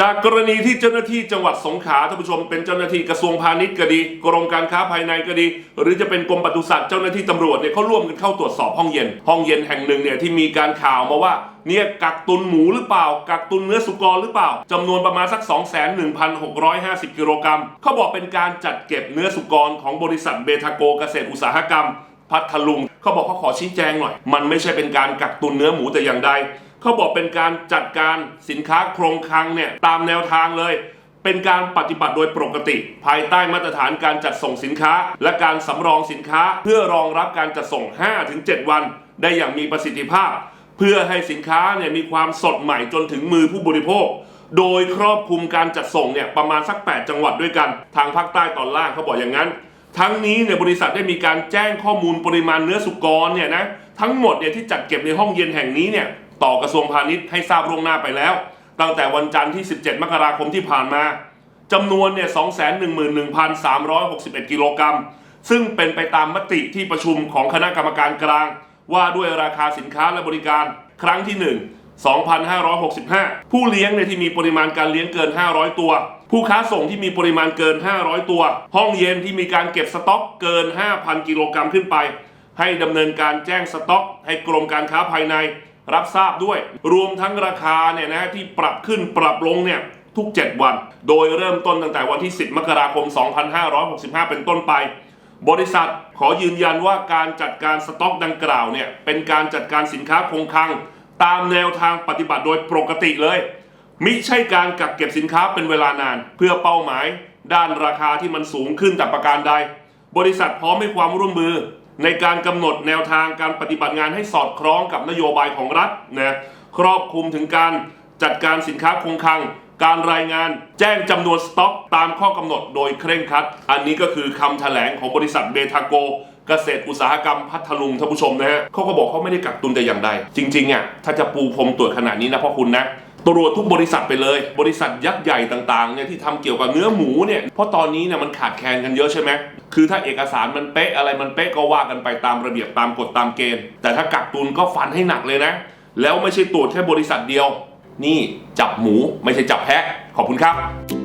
จากกรณีที่เจ้าหน้าที่จังหวัดสงขลาท่านผู้ชม เป็นเจ้าหน้าที่กระทรวงพาณิชย์ก็ดี กรมการค้าภายในก็ดี หรือจะเป็นกรมปศุสัตว์เจ้าหน้าที่ตำรวจเนี่ยเขาร่วมกันเข้าตรวจสอบห้องเย็น ห้องเย็นแห่งหนึ่งเนี่ยที่มีการข่าวมาว่าเนี่ยกักตุนหมูหรือเปล่า กักตุนเนื้อสุกรหรือเปล่าจำนวนประมาณสัก 21,650 กิโลกรัมเขาบอกเป็นการจัดเก็บเนื้อสุกรของบริษัทเบทาโกเกษตรอุตสาหกรรม พัทลุงเขาบอกเขาขอชี้แจงหน่อย มันไม่ใช่เป็นการกักตุนเนื้อหมูแต่อย่างใด เขาบอกเป็นการจัดการสินค้าโครงคลังเนี่ยตามแนวทางเลย เป็นการปฏิบัติโดยปกติ ภายใต้มาตรฐานการจัดส่งสินค้า และการสำรองสินค้า เพื่อรองรับการจัดส่ง 5-7 วัน ได้อย่างมีประสิทธิภาพ เพื่อให้สินค้าเนี่ยมีความสดใหม่จนถึงมือผู้บริโภคโดยครอบคลุมการจัดส่งเนี่ยประมาณสัก 8 จังหวัดด้วยกัน ทางภาคใต้ตอนล่างเขาบอกอย่างนั้น ทั้งนี้เนี่ยบริษัทได้มีการแจ้งข้อมูลปริมาณเนื้อสุกรเนี่ยนะทั้งหมดเนี่ยที่จัดเก็บในห้องเย็นแห่งนี้เนี่ย ต่อกระทรวงพาณิชย์ให้ทราบล่วงหน้าไปแล้ว ตั้งแต่วันจันทร์ที่ 17 มกราคมที่ผ่านมาจำนวนเนี่ย 211,361 กิโลกรัม ซึ่งเป็นไปตามมติที่ประชุมของคณะกรรมการกลาง ว่าด้วยราคาสินค้าและบริการครั้งที่ 1 2,565 ผู้เลี้ยงเนี่ยที่มีปริมาณการเลี้ยงเกิน 500 ตัว ผู้ค้าส่งที่มีปริมาณเกิน 500 ตัว ห้องเย็นที่มีการเก็บสต็อกเกิน 5,000 กิโลกรัมขึ้นไป ให้ดำเนินการแจ้งสต็อก ให้กรมการค้าภายใน รับทราบด้วย รวมทั้งราคาเนี่ยนะที่ปรับขึ้นปรับลงเนี่ยทุก 7 วัน โดยเริ่มต้นตั้งแต่วันที่ 10 มกราคม 2565 เป็นต้นไป บริษัทขอยืนยันว่าการจัดการสต็อกดังกล่าวเนี่ยเป็นการจัดการสินค้าคงคลัง ตามแนวทางปฏิบัติโดยปกติเลยมิใช่การกักเก็บสินค้าเป็นเวลานาน เพื่อเป้าหมาย ด้านราคาที่มันสูงขึ้นแต่ประการใด บริษัทพร้อมให้ความร่วมมือ ในการกำหนดแนวทางการปฏิบัติงานให้สอดคล้องกับนโยบายของรัฐนะครอบคลุมถึงการจัดการสินค้าคงคลัง การรายงานแจ้งจำนวนสต็อกตามข้อกำหนดโดยเคร่งครัด อันนี้ก็คือคำแถลงของบริษัทเบทาโกเกษตรอุตสาหกรรมพัทลุงท่านผู้ชมนะฮะเขาก็บอกเขาไม่ได้กักตุนแต่อย่างใดจริงๆอะถ้าจะปูพรมตรวจขนาดนี้นะพ่อคุณนะ ตรวจทุกบริษัทไปเลย บริษัทยักษ์ใหญ่ต่างๆเนี่ยที่ทำเกี่ยวกับเนื้อหมูเนี่ยเพราะตอนนี้เนี่ยมันขาดแคลนกันเยอะใช่ไหมคือถ้าเอกสารมันเป๊ะอะไรมันเป๊ะก็ว่ากันไปตามระเบียบตามกฎตามเกณฑ์ แต่ถ้ากักตุนก็ฟันให้หนักเลยนะ แล้วไม่ใช่ตรวจแค่บริษัทเดียว นี่จับหมูไม่ใช่จับแพะขอบคุณครับ